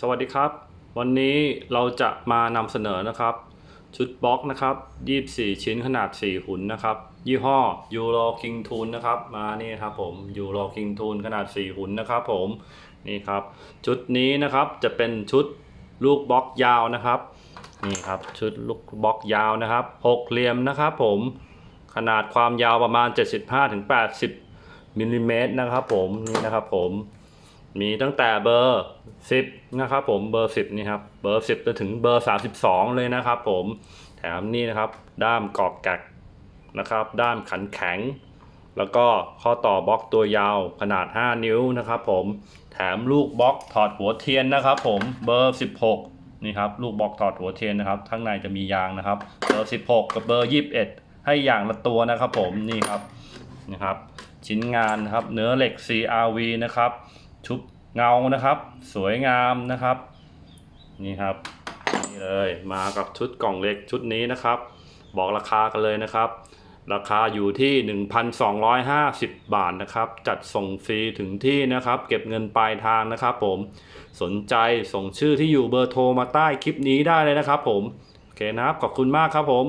สวัสดีครับ วันนี้เราจะมานำเสนอนะครับ ชุดบล็อกนะครับ 24 ชิ้นขนาด 4 หุ่นนะครับ ยี่ห้อ Euro King t o o l นะครับ มานี่ครับผม Euro King t o o l ขนาด 4 หุ่นนะครับผมนี่ครับ ชุดนี้นะครับจะเป็นชุดลูกบล็อกยาวนะครับนี่ครับชุดลูกบล็อกยาวนะครับหกเหลี่ยมนะครับผมขนาดความยาวประมาณ 75-80มิลลิเมตรนะครับผมนี่นะครับผม มีตั้งแต่เบอร์ 10 นะครับผมเบอร์ 10 นี่ครับ เบอร์ 10จนถึงเบอร์ 32 เลยนะครับผมแถมนี่นะครับ ด้ามกรอกแกกนะครับ ด้ามขันแข็ง แล้วก็ข้อต่อบล็อกตัวยาวขนาด 5 นิ้วนะครับผมแถมลูกบล็อกถอดหัวเทียนนะครับผมเบอร์ 16 นี่ครับ ลูกบล็อกถอดหัวเทียนนะครับข้างในจะมียางนะครับ เบอร์ 16 กับเบอร์ 21 ให้อย่างละตัวนะครับผมนี่ครับนะครับ ชิ้นงานนะครับเนื้อเหล็ก CRV นะครับ ชุบเงานะครับ สวยงามนะครับ นี่ครับนี่เลยมากับชุดกล่องเล็กชุดนี้นะครับ บอกราคากันเลยนะครับ ราคาอยู่ที่ 1,250 บาทนะครับ จัดส่งฟรีถึงที่นะครับ เก็บเงินปลายทางนะครับ ผมสนใจส่งชื่อที่อยู่เบอร์โทรมาใต้คลิปนี้ได้เลยนะครับ ผมโอเคนะครับขอบคุณมากครับผม